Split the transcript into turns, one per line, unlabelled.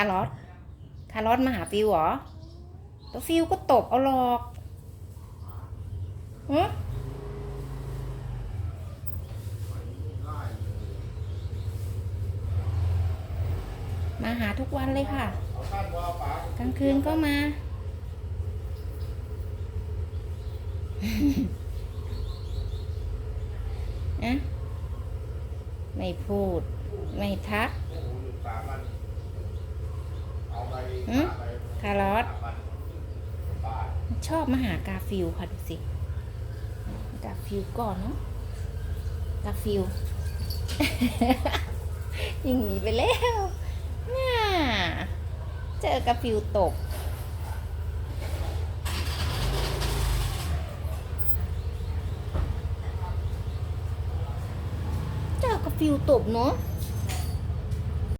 ารอสคารอสมาหาฟิวเหรอแล้วฟิวก็ตบเอาหรอกหึมาหาทุกวันเลยค่ะ กลางคืนก็มา อะ ไม่พูด ไม่ทัก หืมคารอสชอบมาหากาฟิลค่ะดูสิ กาฟิลก่อนเนาะ กาฟิลยิงหนีไปแล้วน่าเจอกาฟิลตกเจอกาฟิลตบเนาะ